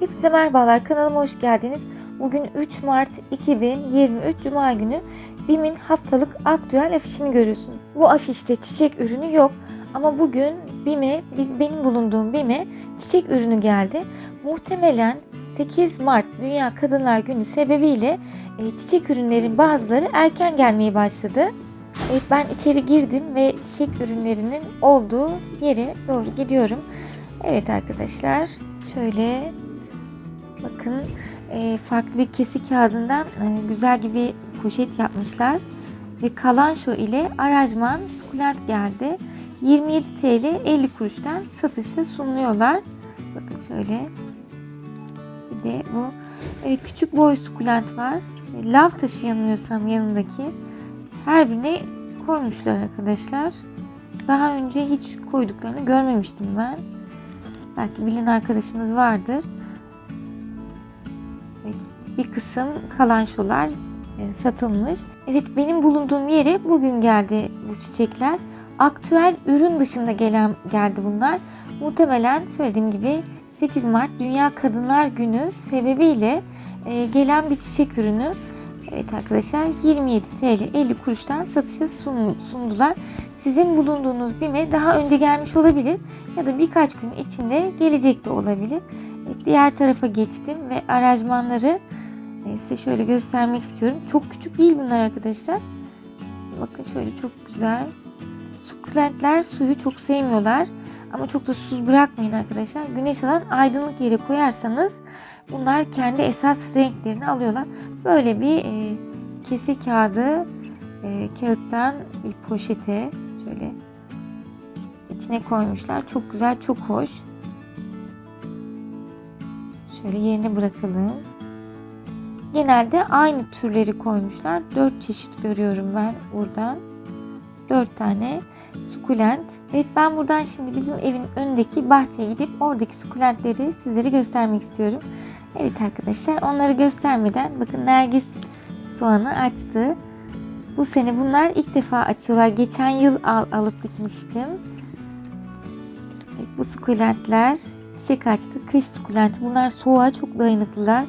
Hepinize merhabalar kanalıma hoş geldiniz. Bugün 3 Mart 2023 Cuma günü BİM'in haftalık aktüel afişini görüyorsun. Bu afişte çiçek ürünü yok ama bugün BİM'e, biz benim bulunduğum BİM'e çiçek ürünü geldi. Muhtemelen 8 Mart Dünya Kadınlar Günü sebebiyle e, çiçek ürünlerin bazıları erken gelmeye başladı. Evet ben içeri girdim ve çiçek ürünlerinin olduğu yere doğru gidiyorum. Evet arkadaşlar şöyle bakın e, farklı bir kesi kağıdından e, güzel gibi poşet yapmışlar. Ve kalan şu ile arajman sukulent geldi. 27 TL 50 kuruştan satışa sunuluyorlar. Bakın şöyle. Bir de bu evet küçük boy sukulent var. E, Lav taşı yanılıyorsam yanındaki. Her birine koymuşlar arkadaşlar. Daha önce hiç koyduklarını görmemiştim ben. Belki bilen arkadaşımız vardır. Evet, bir kısım kalanşolar e, satılmış. Evet benim bulunduğum yere bugün geldi bu çiçekler. Aktüel ürün dışında gelen geldi bunlar. Muhtemelen söylediğim gibi 8 Mart Dünya Kadınlar Günü sebebiyle e, gelen bir çiçek ürünü. Evet arkadaşlar 27 TL 50 kuruştan satışa sun- sundular. Sizin bulunduğunuz BİM'e daha önce gelmiş olabilir ya da birkaç gün içinde gelecek de olabilir. Diğer tarafa geçtim ve aranjmanları e, size şöyle göstermek istiyorum. Çok küçük değil bunlar arkadaşlar. Bakın şöyle çok güzel. Sukulentler suyu çok sevmiyorlar. Ama çok da susuz bırakmayın arkadaşlar. Güneş alan aydınlık yere koyarsanız bunlar kendi esas renklerini alıyorlar. Böyle bir e, kese kağıdı e, kağıttan bir poşete şöyle içine koymuşlar. Çok güzel, çok hoş. Şöyle yerine bırakalım. Genelde aynı türleri koymuşlar. 4 çeşit görüyorum ben buradan. 4 tane sukulent. Evet ben buradan şimdi bizim evin önündeki bahçeye gidip oradaki sukulentleri sizlere göstermek istiyorum. Evet arkadaşlar onları göstermeden bakın Nergis soğanı açtı. Bu sene bunlar ilk defa açıyorlar. Geçen yıl al, alıp dikmiştim. Evet, bu sukulentler çiçek açtı. Kış sukulenti. Bunlar soğuğa çok dayanıklılar.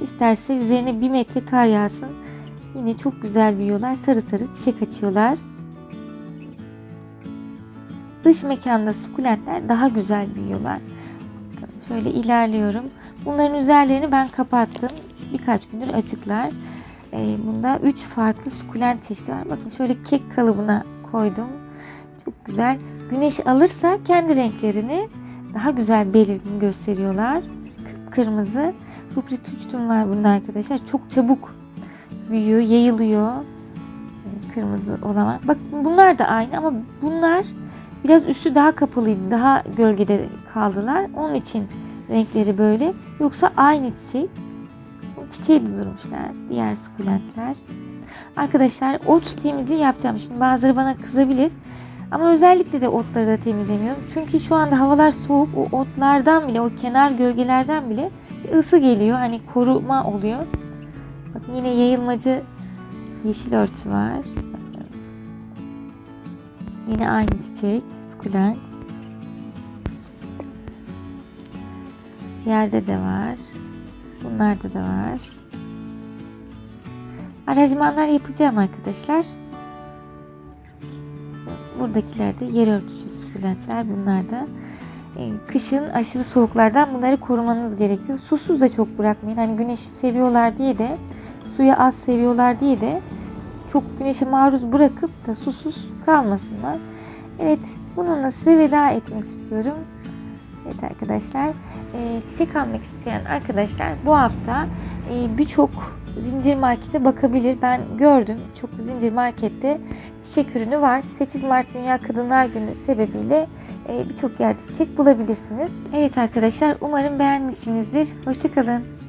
İsterse üzerine bir metre kar yağsın. Yine çok güzel büyüyorlar. Sarı sarı çiçek açıyorlar. Dış mekanda sukulentler daha güzel büyüyorlar. Bakın Şöyle ilerliyorum. Bunların üzerlerini ben kapattım. Birkaç gündür açıklar. Ee, bunda 3 farklı sukulent çeşidi var. Bakın şöyle kek kalıbına koydum. Çok güzel. Güneş alırsa kendi renklerini daha güzel belirgin gösteriyorlar. Kırmızı. Ruprit uçtum var bunda arkadaşlar. Çok çabuk büyüyor, yayılıyor. Ee, Kırmızı olan. Bak bunlar da aynı ama bunlar biraz üstü daha kapalıydı. Daha gölgede kaldılar. Onun için renkleri böyle. Yoksa aynı çiçek. Çiçeği de durmuşlar. Diğer sukulentler. Arkadaşlar ot temizliği yapacağım. Şimdi bazıları bana kızabilir. Ama özellikle de otları da temizlemiyorum. Çünkü şu anda havalar soğuk. O otlardan bile, o kenar gölgelerden bile ısı geliyor. Hani koruma oluyor. Bakın yine yayılmacı yeşil örtü var. Yine aynı çiçek, sukulent. Yerde de var. Bunlarda da var. Aracımanlar yapacağım arkadaşlar. Buradakiler de yer örtüsü sukulentler. Bunlar da e, kışın aşırı soğuklardan bunları korumanız gerekiyor. Susuz da çok bırakmayın. Hani güneşi seviyorlar diye de suyu az seviyorlar diye de çok güneşe maruz bırakıp da susuz kalmasınlar. Evet bununla size veda etmek istiyorum. Evet arkadaşlar e, çiçek almak isteyen arkadaşlar bu hafta e, birçok zincir markete bakabilir. Ben gördüm çok zincir markette çiçek ürünü var. 8 Mart Dünya Kadınlar Günü sebebiyle e, birçok yerde çiçek bulabilirsiniz. Evet arkadaşlar umarım beğenmişsinizdir. Hoşçakalın.